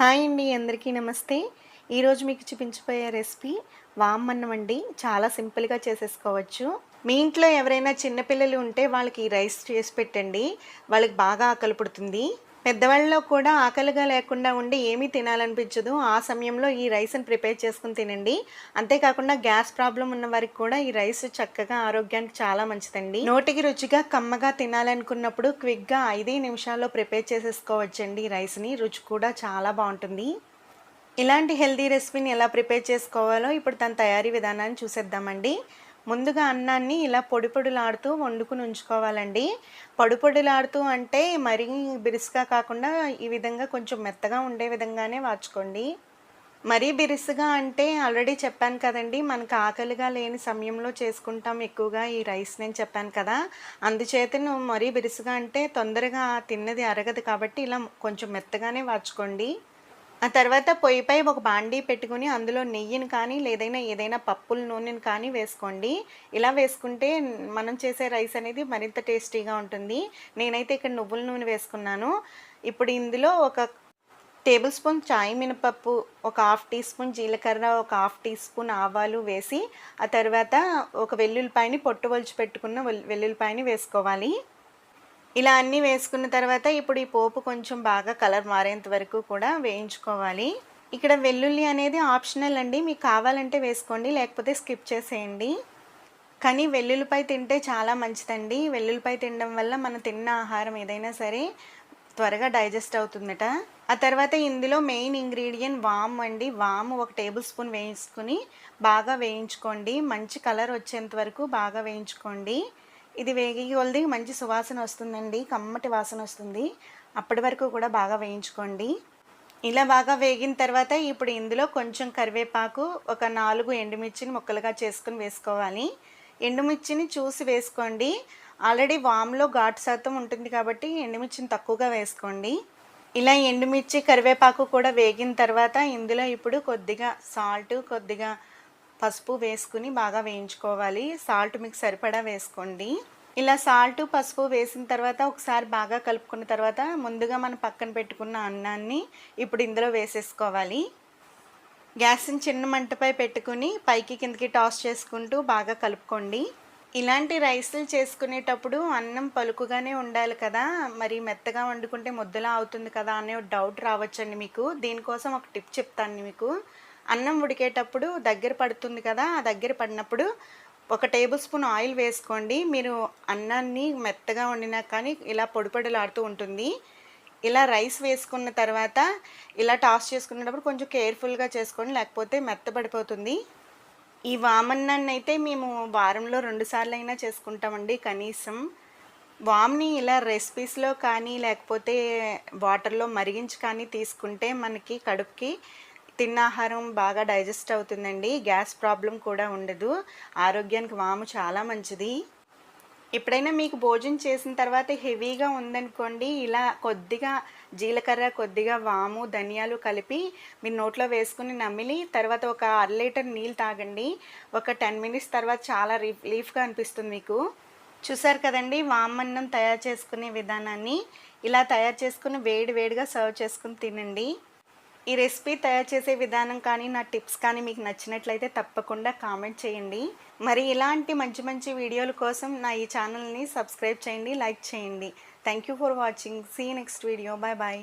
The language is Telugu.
హాయ్ అండి అందరికీ నమస్తే. ఈరోజు మీకు చూపించబోయే రెసిపీ వామన్నం అండి. చాలా సింపుల్గా చేసేసుకోవచ్చు. మీ ఇంట్లో ఎవరైనా చిన్నపిల్లలు ఉంటే వాళ్ళకి ఈ రైస్ చేసి పెట్టండి. వాళ్ళకి బాగా ఆకలి పుడుతుంది. పెద్దవాళ్ళలో కూడా ఆకలిగా లేకుండా ఉండి ఏమీ తినాలనిపించదు. ఆ సమయంలో ఈ రైస్ని ప్రిపేర్ చేసుకుని తినండి. అంతేకాకుండా గ్యాస్ ప్రాబ్లం ఉన్న వారికి కూడా ఈ రైస్ చక్కగా ఆరోగ్యానికి చాలా మంచిదండి. నోటికి రుచిగా కమ్మగా తినాలనుకున్నప్పుడు క్విక్గా ఐదే నిమిషాల్లో ప్రిపేర్ చేసేసుకోవచ్చండి ఈ రైస్ని. రుచి కూడా చాలా బాగుంటుంది. ఇలాంటి హెల్తీ రెసిపీని ఎలా ప్రిపేర్ చేసుకోవాలో ఇప్పుడు తన తయారీ విధానాన్ని చూసేద్దామండి. ముందుగా అన్నాన్ని ఇలా పొడి పొడిలాడుతూ వండుకుని ఉంచుకోవాలండి. పొడి పొడిలాడుతూ అంటే మరీ బిరుసుగా కాకుండా ఈ విధంగా కొంచెం మెత్తగా ఉండే విధంగానే వాచుకోండి. మరీ బిరుసుగా అంటే ఆల్రెడీ చెప్పాను కదండి మనకు ఆకలిగా లేని సమయంలో చేసుకుంటాం ఎక్కువగా ఈ రైస్ నేను చెప్పాను కదా. అందుచేత మరీ బిరుసుగా అంటే తొందరగా తిన్నది అరగదు కాబట్టి ఇలా కొంచెం మెత్తగానే వాచుకోండి. ఆ తర్వాత పొయ్యిపై ఒక బాండీ పెట్టుకుని అందులో నెయ్యిని కానీ లేదైనా ఏదైనా పప్పుల నూనెని కానీ వేసుకోండి. ఇలా వేసుకుంటే మనం చేసే రైస్ అనేది మరింత టేస్టీగా ఉంటుంది. నేనైతే ఇక్కడ నువ్వుల నూనె వేసుకున్నాను. ఇప్పుడు ఇందులో ఒక టేబుల్ స్పూన్ చాయ్ మినపప్పు ఒక హాఫ్ టీ స్పూన్ జీలకర్ర ఒక హాఫ్ టీ స్పూన్ ఆవాలు వేసి ఆ తర్వాత ఒక వెల్లుల్లిపాయని పొట్టు వలిచి పెట్టుకున్న వెల్లుల్లిపాయని వేసుకోవాలి. ఇలా అన్నీ వేసుకున్న తర్వాత ఇప్పుడు ఈ పోపు కొంచెం బాగా కలర్ మారేంత వరకు కూడా వేయించుకోవాలి. ఇక్కడ వెల్లుల్లి అనేది ఆప్షనల్ అండి. మీకు కావాలంటే వేసుకోండి లేకపోతే స్కిప్ చేసేయండి. కానీ వెల్లుల్లిపై తింటే చాలా మంచిదండి. వెల్లుల్లిపై తినడం వల్ల మనం తిన్న ఆహారం ఏదైనా సరే త్వరగా డైజెస్ట్ అవుతుందట. ఆ తర్వాత ఇందులో మెయిన్ ఇంగ్రీడియంట్ వామ్ అండి. వామ్ ఒక టేబుల్ స్పూన్ వేయించుకుని బాగా వేయించుకోండి. మంచి కలర్ వచ్చేంత వరకు బాగా వేయించుకోండి. ఇది వేగి కొలది మంచి సువాసన వస్తుందండి కమ్మటి వాసన వస్తుంది. అప్పటి వరకు కూడా బాగా వేయించుకోండి. ఇలా బాగా వేగిన తర్వాత ఇప్పుడు ఇందులో కొంచెం కరివేపాకు ఒక నాలుగు ఎండుమిర్చిని ముక్కలుగా చేసుకుని వేసుకోవాలి. ఎండుమిర్చిని చూసి వేసుకోండి. ఆల్రెడీ వామ్లో ఘాటు శాతం ఉంటుంది కాబట్టి ఎండుమిర్చిని తక్కువగా వేసుకోండి. ఇలా ఎండుమిర్చి కరివేపాకు కూడా వేగిన తర్వాత ఇందులో ఇప్పుడు కొద్దిగా సాల్ట్ కొద్దిగా పసుపు వేసుకుని బాగా వేయించుకోవాలి. సాల్ట్ మీకు సరిపడా వేసుకోండి. ఇలా సాల్ట్ పసుపు వేసిన తర్వాత ఒకసారి బాగా కలుపుకున్న తర్వాత ముందుగా మనం పక్కన పెట్టుకున్న అన్నాన్ని ఇప్పుడు ఇందులో వేసేసుకోవాలి. గ్యాస్ని చిన్న మంటపై పెట్టుకుని పైకి కిందకి టాస్ చేసుకుంటూ బాగా కలుపుకోండి. ఇలాంటి రైస్లు చేసుకునేటప్పుడు అన్నం పలుకుగానే ఉండాలి కదా. మరి మెత్తగా వండుకుంటే ముద్దలా అవుతుంది కదా అనే డౌట్ రావచ్చండి మీకు. దీనికోసం ఒక టిప్ చెప్తాను మీకు. అన్నం ఉడికేటప్పుడు దగ్గర పడుతుంది కదా ఆ దగ్గర పడినప్పుడు ఒక టేబుల్ స్పూన్ ఆయిల్ వేసుకోండి. మీరు అన్నాన్ని మెత్తగా వండినా కానీ ఇలా పొడిపొడిలాడుతూ ఉంటుంది. ఇలా రైస్ వేసుకున్న తర్వాత ఇలా టాస్ చేసుకునేటప్పుడు కొంచెం కేర్ఫుల్గా చేసుకోండి లేకపోతే మెత్తబడిపోతుంది. ఈ వామన్నాన్ని అయితే మేము వారంలో రెండుసార్లు అయినా చేసుకుంటామండి కనీసం. వామ్ని ఇలా రెసిపీస్లో కానీ లేకపోతే వాటర్లో మరిగించి కానీ తీసుకుంటే మనకి కడుపుకి తిన్న ఆహారం బాగా డైజెస్ట్ అవుతుందండి. గ్యాస్ ప్రాబ్లం కూడా ఉండదు. ఆరోగ్యానికి వాము చాలా మంచిది. ఎప్పుడైనా మీకు భోజనం చేసిన తర్వాత హెవీగా ఉందనుకోండి ఇలా కొద్దిగా జీలకర్ర కొద్దిగా వాము ధనియాలు కలిపి మీరు నోట్లో వేసుకుని నమిలి తర్వాత ఒక అర లీటర్ నీళ్ళు తాగండి. ఒక టెన్ మినిట్స్ తర్వాత చాలా రిలీఫ్గా అనిపిస్తుంది మీకు. చూసారు కదండి వామన్నం తయారు చేసుకునే విధానాన్ని. ఇలా తయారు చేసుకుని వేడి వేడిగా సర్వ్ చేసుకుని తినండి. ఈ రెసిపీ తయారు చేసే విధానం కానీ నా టిప్స్ కానీ మీకు నచ్చినట్లయితే తప్పకుండా కామెంట్ చేయండి. మరి ఇలాంటి మంచి మంచి వీడియోల కోసం నా ఈ ఛానల్ని సబ్స్క్రైబ్ చేయండి లైక్ చేయండి. Thank you for watching see next video bye bye